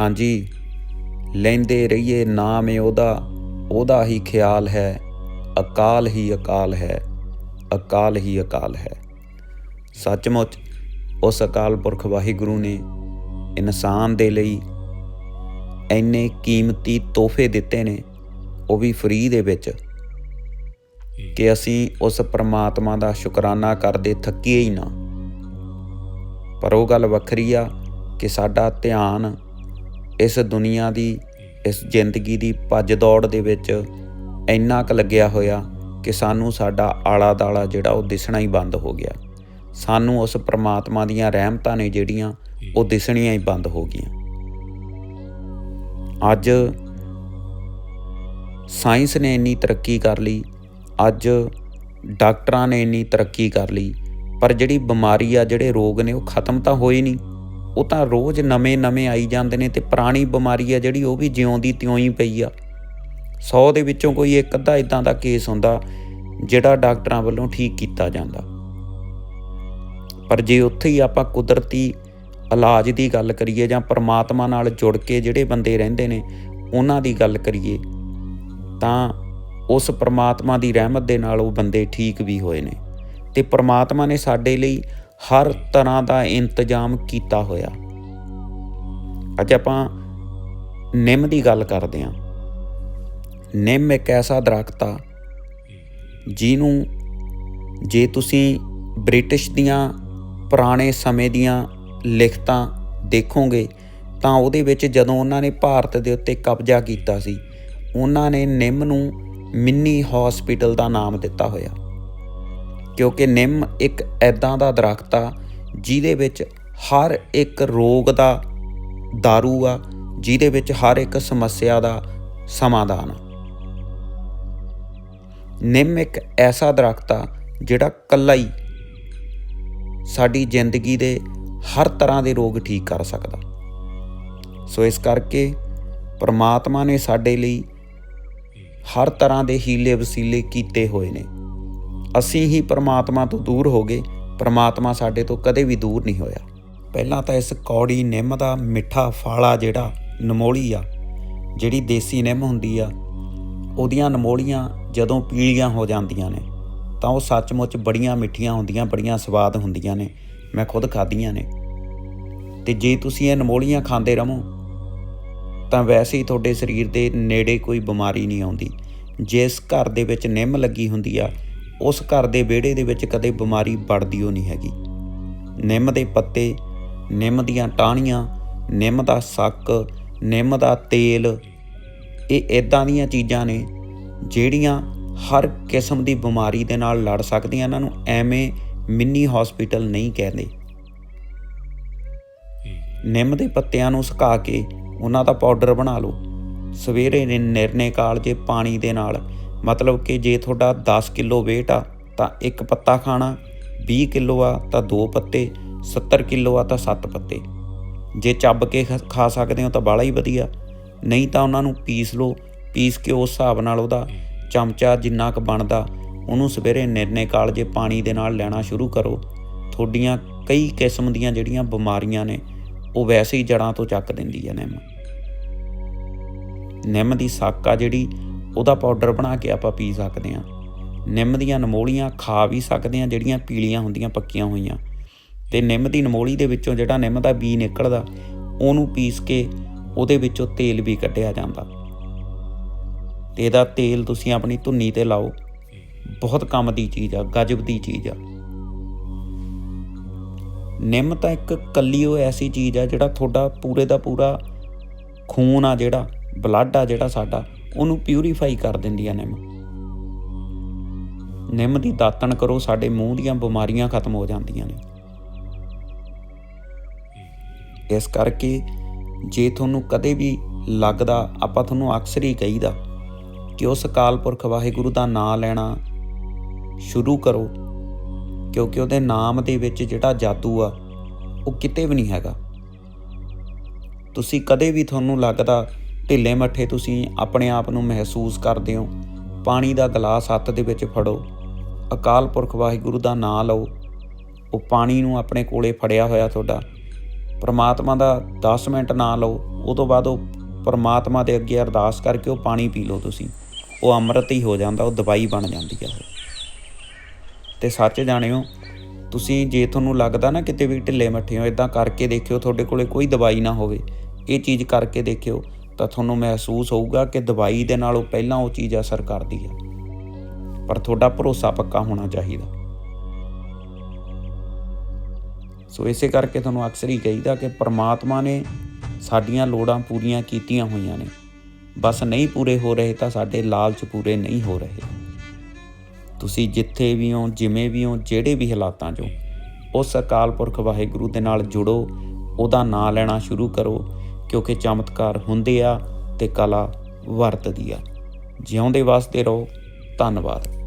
ਹਾਂਜੀ, ਲੈਂਦੇ ਰਹੀਏ ਨਾਮ ਏ ਉਹਦਾ ਉਹਦਾ ਹੀ ਖਿਆਲ ਹੈ, ਅਕਾਲ ਹੀ ਅਕਾਲ ਹੈ, ਅਕਾਲ ਹੀ ਅਕਾਲ ਹੈ। ਸੱਚਮੁੱਚ, ਉਸ ਅਕਾਲ ਪੁਰਖ ਵਾਹਿਗੁਰੂ ਨੇ ਇਨਸਾਨ ਦੇ ਲਈ ਇੰਨੇ ਕੀਮਤੀ ਤੋਹਫੇ ਦਿੱਤੇ ਨੇ, ਉਹ ਵੀ ਫ੍ਰੀ ਦੇ ਵਿੱਚ ਕਿ ਅਸੀਂ ਉਸ ਪ੍ਰਮਾਤਮਾ ਦਾ ਸ਼ੁਕਰਾਨਾ ਕਰਦੇ ਥੱਕੀਏ ਹੀ ਨਾ। ਪਰ ਉਹ ਗੱਲ ਵੱਖਰੀ ਆ ਕਿ ਸਾਡਾ ਧਿਆਨ ਇਸ ਦੁਨੀਆ ਦੀ, ਇਸ ਜ਼ਿੰਦਗੀ ਦੀ ਭੱਜ ਦੌੜ ਦੇ ਵਿੱਚ ਇੰਨਾ ਕੁ ਲੱਗਿਆ ਹੋਇਆ ਕਿ ਸਾਨੂੰ ਸਾਡਾ ਆਲਾ ਦਾਲਾ ਜਿਹੜਾ ਉਹ ਦਿਸਣਾ ਹੀ ਬੰਦ ਹੋ ਗਿਆ। ਸਾਨੂੰ ਉਸ ਪ੍ਰਮਾਤਮਾ ਦੀਆਂ ਰਹਿਮਤਾਂ ਨੇ ਜਿਹੜੀਆਂ ਉਹ ਦਿਸਣੀਆਂ ਹੀ ਬੰਦ ਹੋ ਗਈਆਂ। ਅੱਜ ਸਾਇੰਸ ਨੇ ਇੰਨੀ ਤਰੱਕੀ ਕਰ ਲਈ, ਅੱਜ ਡਾਕਟਰਾਂ ਨੇ ਇੰਨੀ ਤਰੱਕੀ ਕਰ ਲਈ, ਪਰ ਜਿਹੜੀ ਬਿਮਾਰੀ ਆ, ਜਿਹੜੇ ਰੋਗ ਨੇ ਉਹ ਖਤਮ ਤਾਂ ਹੋਏ ਨਹੀਂ। ਉਹ ਤਾਂ ਰੋਜ਼ ਨਵੇਂ-ਨਵੇਂ ਆਈ ਜਾਂਦੇ ਨੇ ਤੇ ਪੁਰਾਣੀ ਬਿਮਾਰੀ ਆ ਜਿਹੜੀ ਉਹ ਵੀ ਜਿਉਂਦੀ ਤਿਉਂ ਹੀ ਪਈ ਆ। 100 ਦੇ ਵਿੱਚੋਂ ਕੋਈ ਇੱਕ ਅੱਧਾ ਇਦਾਂ ਦਾ ਕੇਸ ਹੁੰਦਾ ਜਿਹੜਾ ਡਾਕਟਰਾਂ ਵੱਲੋਂ ਠੀਕ ਕੀਤਾ ਜਾਂਦਾ। ਪਰ ਜੇ ਉੱਥੇ ਹੀ ਆਪਾਂ ਕੁਦਰਤੀ ਇਲਾਜ ਦੀ ਗੱਲ ਕਰੀਏ ਜਾਂ ਪਰਮਾਤਮਾ ਨਾਲ ਜੁੜ ਕੇ ਜਿਹੜੇ ਬੰਦੇ ਰਹਿੰਦੇ ਨੇ, ਉਹਨਾਂ ਦੀ ਗੱਲ ਕਰੀਏ, ਤਾਂ ਉਸ ਪਰਮਾਤਮਾ ਦੀ ਰਹਿਮਤ ਦੇ ਨਾਲ ਉਹ ਬੰਦੇ ਠੀਕ ਵੀ ਹੋਏ ਨੇ। ਤੇ ਪਰਮਾਤਮਾ ਨੇ ਸਾਡੇ ਲਈ ਹਰ ਤਰ੍ਹਾਂ ਦਾ ਇੰਤਜ਼ਾਮ ਕੀਤਾ ਹੋਇਆ। ਅੱਜ ਆਪਾਂ ਨਿੰਮ ਦੀ ਗੱਲ ਕਰਦੇ ਹਾਂ। ਨਿੰਮ ਇੱਕ ਐਸਾ ਦਰਖਤ ਆ ਜਿਹਨੂੰ ਜੇ ਤੁਸੀਂ ਬ੍ਰਿਟਿਸ਼ ਦੀਆਂ ਪੁਰਾਣੇ ਸਮੇਂ ਦੀਆਂ ਲਿਖਤਾਂ ਦੇਖੋਗੇ, ਤਾਂ ਉਹਦੇ ਵਿੱਚ ਜਦੋਂ ਉਹਨਾਂ ਨੇ ਭਾਰਤ ਦੇ ਉੱਤੇ ਕਬਜ਼ਾ ਕੀਤਾ ਸੀ, ਉਹਨਾਂ ਨੇ ਨਿੰਮ ਨੂੰ ਮਿੰਨੀ ਹਸਪੀਟਲ ਦਾ ਨਾਮ ਦਿੱਤਾ ਹੋਇਆ। ਕਿਉਂਕਿ ਨਿੰਮ ਇੱਕ ਐਦਾਂ ਦਾ ਦਰਖਤ ਆ, ਜਿਹਦੇ ਵਿੱਚ ਹਰ ਇੱਕ ਰੋਗ ਦਾ दारू ਆ, ਜਿਹਦੇ ਵਿੱਚ ਹਰ ਇੱਕ ਸਮੱਸਿਆ ਦਾ ਸਮਾਧਾਨ ਆ। ਨਿੰਮ ਇੱਕ ਐਸਾ ਦਰਖਤ ਆ, ਜਿਹੜਾ ਕੱਲਾ ਹੀ ਸਾਡੀ ਜ਼ਿੰਦਗੀ ਦੇ ਹਰ ਤਰ੍ਹਾਂ ਦੇ ਰੋਗ ਠੀਕ ਕਰ ਸਕਦਾ। ਸੋ ਇਸ ਕਰਕੇ ਪ੍ਰਮਾਤਮਾ ਨੇ ਸਾਡੇ ਲਈ ਹਰ ਤਰ੍ਹਾਂ ਦੇ ਹੀਲੇ ਵਸੀਲੇ ਕੀਤੇ ਹੋਏ ਨੇ। ਅਸੀਂ ਹੀ ਪਰਮਾਤਮਾ ਤੋਂ ਦੂਰ ਹੋ ਗਏ। ਪਰਮਾਤਮਾ ਸਾਡੇ ਤੋਂ ਕਦੇ ਵੀ ਦੂਰ ਨਹੀਂ ਹੋਇਆ। ਪਹਿਲਾਂ ਤਾਂ ਇਸ ਕੌੜੀ ਨਿੰਮ ਦਾ ਮਿੱਠਾ ਫਾਲਾ ਜਿਹੜਾ ਨਮੋਲੀ ਆ, ਜਿਹੜੀ ਦੇਸੀ ਨਿੰਮ ਹੁੰਦੀ ਆ, ਉਹਦੀਆਂ ਨਮੋਲੀਆਂ ਜਦੋਂ ਪੀਲੀਆਂ ਹੋ ਜਾਂਦੀਆਂ ਨੇ, ਤਾਂ ਉਹ ਸੱਚਮੁੱਚ ਬੜੀਆਂ ਮਿੱਠੀਆਂ ਹੁੰਦੀਆਂ, ਬੜੀਆਂ ਸਵਾਦ ਹੁੰਦੀਆਂ ਨੇ। ਮੈਂ ਖੁਦ ਖਾਧੀਆਂ ਨੇ। ਤੇ ਜੇ ਤੁਸੀਂ ਇਹ ਨਮੋਲੀਆਂ ਖਾਂਦੇ ਰਹੋ, ਤਾਂ ਵੈਸੇ ਹੀ ਤੁਹਾਡੇ ਸਰੀਰ ਦੇ ਨੇੜੇ ਕੋਈ ਬਿਮਾਰੀ ਨਹੀਂ ਆਉਂਦੀ। ਜਿਸ ਘਰ ਦੇ ਵਿੱਚ ਨਿੰਮ ਲੱਗੀ ਹੁੰਦੀ ਆ ਉਸ ਘਰ ਦੇ ਵਿਹੜੇ ਦੇ ਵਿੱਚ ਕਦੇ ਬਿਮਾਰੀ ਵੜਦੀ ਹੋ ਨਹੀਂ ਹੈਗੀ। ਨਿੰਮ ਦੇ ਪੱਤੇ, ਨਿੰਮ ਦੀਆਂ ਟਾਹਣੀਆਂ, ਨਿੰਮ ਦਾ ਸੱਕ, ਨਿੰਮ ਦਾ ਤੇਲ, ਇਹ ਇਦਾਂ ਦੀਆਂ ਚੀਜ਼ਾਂ ਨੇ ਜਿਹੜੀਆਂ ਹਰ ਕਿਸਮ ਦੀ ਬਿਮਾਰੀ ਦੇ ਨਾਲ ਲੜ ਸਕਦੀਆਂ। ਇਹਨਾਂ ਨੂੰ ਐਵੇਂ ਮਿੰਨੀ ਹਸਪੀਟਲ ਨਹੀਂ ਕਹਿੰਦੇ। ਨਿੰਮ ਦੇ ਪੱਤਿਆਂ ਨੂੰ ਸੁਕਾ ਕੇ ਉਹਨਾਂ ਦਾ ਪਾਊਡਰ ਬਣਾ ਲਓ। ਸਵੇਰੇ ਨਿਰਨੇ ਕਾਲ ਜੇ ਪਾਣੀ ਦੇ ਨਾਲ ਮਤਲਬ ਕਿ ਜੇ ਤੁਹਾਡਾ 10 ਕਿਲੋ weight ਆ, ਤਾਂ ਇੱਕ ਪੱਤਾ ਖਾਣਾ 20 ਕਿਲੋ ਆ, ਤਾਂ ਦੋ ਪੱਤੇ 70 ਕਿਲੋ ਆ, ਤਾਂ ਸੱਤ ਪੱਤੇ। ਜੇ ਚੱਬ ਕੇ ਖਾ ਸਕਦੇ ਹੋ ਤਾਂ ਬਾਲਾ ਹੀ ਵਧੀਆ। ਨਹੀਂ ਤਾਂ ਉਹਨਾਂ ਨੂੰ ਪੀਸ ਲਓ, ਪੀਸ ਕੇ ਉਸ ਹਿਸਾਬ ਨਾਲ ਉਹਦਾ ਚਮਚਾ ਜਿੰਨਾ ਕੁ ਬਣਦਾ, ਉਹਨੂੰ ਸਵੇਰੇ ਨਿਰਨੇ ਕਾਲ ਜੇ ਪਾਣੀ ਦੇ ਨਾਲ ਲੈਣਾ ਸ਼ੁਰੂ ਕਰੋ। ਤੁਹਾਡੀਆਂ ਕਈ ਕਿਸਮ ਦੀਆਂ ਜਿਹੜੀਆਂ ਬਿਮਾਰੀਆਂ ਨੇ, ਉਹ ਵੈਸੇ ਹੀ ਜੜਾਂ ਤੋਂ ਚੱਕ ਦਿੰਦੀ ਹੈ ਨਿੰਮ। ਨਿੰਮ ਦੀ ਸੱਕ ਆ ਜਿਹੜੀ ਉਹਦਾ ਪਾਊਡਰ ਬਣਾ ਕੇ ਆਪਾਂ ਪੀ ਸਕਦੇ ਹਾਂ। ਨਿੰਮ ਦੀਆਂ ਨਮੋਲੀਆਂ ਖਾ ਵੀ ਸਕਦੇ ਹਾਂ, ਜਿਹੜੀਆਂ ਪੀਲੀਆਂ ਹੁੰਦੀਆਂ, ਪੱਕੀਆਂ ਹੋਈਆਂ। ਤੇ ਨਿੰਮ ਦੀ ਨਮੋਲੀ ਦੇ ਵਿੱਚੋਂ ਜਿਹੜਾ ਨਿੰਮ ਦਾ ਬੀ ਨਿਕਲਦਾ, ਉਹਨੂੰ ਪੀਸ ਕੇ ਉਹਦੇ ਵਿੱਚੋਂ ਤੇਲ ਵੀ ਕੱਢਿਆ ਜਾਂਦਾ। ਤੇ ਇਹਦਾ ਤੇਲ ਤੁਸੀਂ ਆਪਣੀ ਧੁੰਨੀ ਤੇ ਲਾਓ। ਬਹੁਤ ਕੰਮ ਦੀ ਚੀਜ਼ ਆ, ਗਜਬ ਦੀ ਚੀਜ਼ ਆ। ਨਿੰਮ ਤਾਂ ਇੱਕ ਕੱਲੀ ਉਹ ਐਸੀ ਚੀਜ਼ ਆ ਜਿਹੜਾ ਤੁਹਾਡਾ ਪੂਰੇ ਦਾ ਪੂਰਾ ਖੂਨ ਆ ਜਿਹੜਾ ਬਲੱਡ ਆ ਜਿਹੜਾ ਸਾਡਾ। ਉਹਨੂੰ ਪਿਊਰੀਫਾਈ ਕਰ ਦਿੰਦੀ ਆ ਨਿੰਮ ਨਿੰਮ ਦੀ ਦਾਤਣ ਕਰੋ, ਸਾਡੇ ਮੂੰਹ ਦੀਆਂ ਬਿਮਾਰੀਆਂ ਖਤਮ ਹੋ ਜਾਂਦੀਆਂ ਨੇ। ਇਸ ਕਰਕੇ ਜੇ ਤੁਹਾਨੂੰ ਕਦੇ ਵੀ ਲੱਗਦਾ, ਆਪਾਂ ਤੁਹਾਨੂੰ ਅਕਸਰ ਹੀ ਕਹੀਦਾ ਕਿ ਉਸ ਅਕਾਲ ਪੁਰਖ ਵਾਹਿਗੁਰੂ ਦਾ ਨਾਮ ਲੈਣਾ ਸ਼ੁਰੂ ਕਰੋ, ਕਿਉਂਕਿ ਉਹਦੇ ਨਾਮ ਦੇ ਵਿੱਚ ਜਿਹੜਾ ਜਾਦੂ ਆ, ਉਹ ਕਿਤੇ ਵੀ ਨਹੀਂ ਹੈਗਾ। ਤੁਸੀਂ ਕਦੇ ਵੀ ਤੁਹਾਨੂੰ ਲੱਗਦਾ ਢਿੱਲੇ ਮੱਠੇ ਤੁਸੀਂ ਆਪਣੇ ਆਪ ਨੂੰ ਮਹਿਸੂਸ ਕਰਦੇ ਹੋ। ਪਾਣੀ ਦਾ ਗਲਾਸ ਹੱਥ ਦੇ ਵਿੱਚ ਫੜੋ। ਅਕਾਲ ਪੁਰਖ ਵਾਹਿਗੁਰੂ ਦਾ ਨਾਮ ਲਓ। ਉਹ ਪਾਣੀ ਨੂੰ ਆਪਣੇ ਕੋਲੇ ਫੜਿਆ ਹੋਇਆ ਤੁਹਾਡਾ। ਪਰਮਾਤਮਾ ਦਾ 10 ਮਿੰਟ ਨਾ ਲਓ। ਉਹ ਤੋਂ ਬਾਅਦ ਉਹ ਪਰਮਾਤਮਾ ਦੇ ਅੱਗੇ ਅਰਦਾਸ ਕਰਕੇ ਉਹ ਪਾਣੀ ਪੀ ਲਓ ਤੁਸੀਂ। ਉਹ ਅੰਮ੍ਰਿਤ ਹੀ ਹੋ ਜਾਂਦਾ, ਉਹ ਦਵਾਈ ਬਣ ਜਾਂਦੀ ਹੈ। ਉਹ ਤੇ ਸੱਚ ਜਾਣਿਓ, ਤੁਸੀਂ ਜੇ ਤੁਹਾਨੂੰ ਲੱਗਦਾ ਨਾ ਕਿਤੇ ਵੀ ਢਿੱਲੇ ਮੱਠੇ ਹੋ ਇਦਾਂ ਕਰਕੇ ਦੇਖਿਓ, ਤੁਹਾਡੇ ਕੋਲੇ ਕੋਈ ਦਵਾਈ ਨਾ ਹੋਵੇ। ਇਹ ਚੀਜ਼ ਕਰਕੇ ਦੇਖਿਓ। ਤਾਂ ਤੁਹਾਨੂੰ ਮਹਿਸੂਸ ਹੋਊਗਾ ਕਿ ਦਵਾਈ ਦੇ ਨਾਲੋਂ ਪਹਿਲਾਂ ਉਹ ਚੀਜ਼ ਅਸਰ ਕਰਦੀ ਹੈ। ਪਰ ਤੁਹਾਡਾ ਭਰੋਸਾ ਪੱਕਾ ਹੋਣਾ ਚਾਹੀਦਾ। ਸੋ ਇਸੇ ਕਰਕੇ ਤੁਹਾਨੂੰ ਅਕਸਰ ਹੀ ਕਹੀਦਾ ਕਿ ਪ੍ਰਮਾਤਮਾ ਨੇ ਸਾਡੀਆਂ ਲੋੜਾਂ ਪੂਰੀਆਂ ਕੀਤੀਆਂ ਹੋਈਆਂ ਨੇ। ਬਸ ਨਹੀਂ ਪੂਰੇ ਹੋ ਰਹੇ ਤਾਂ ਸਾਡੇ ਲਾਲਚ ਪੂਰੇ ਨਹੀਂ ਹੋ ਰਹੇ। ਤੁਸੀਂ ਜਿੱਥੇ ਵੀ ਹੋ, ਜਿਵੇਂ ਵੀ ਹੋ, ਜਿਹੜੇ ਵੀ ਹਾਲਾਤਾਂ 'ਚੋਂ ਉਸ ਅਕਾਲ ਪੁਰਖ ਵਾਹਿਗੁਰੂ ਦੇ ਨਾਲ ਜੁੜੋ, ਉਹਦਾ ਨਾਂ ਲੈਣਾ ਸ਼ੁਰੂ ਕਰੋ। ਕਿਉਂਕਿ ਚਮਤਕਾਰ ਹੁੰਦੇ ਆ ਤੇ ਕਲਾ ਵਰਤਦੀ ਆ। ਜਿਉਂਦੇ ਵਾਸਤੇ ਰਹੋ। ਧੰਨਵਾਦ।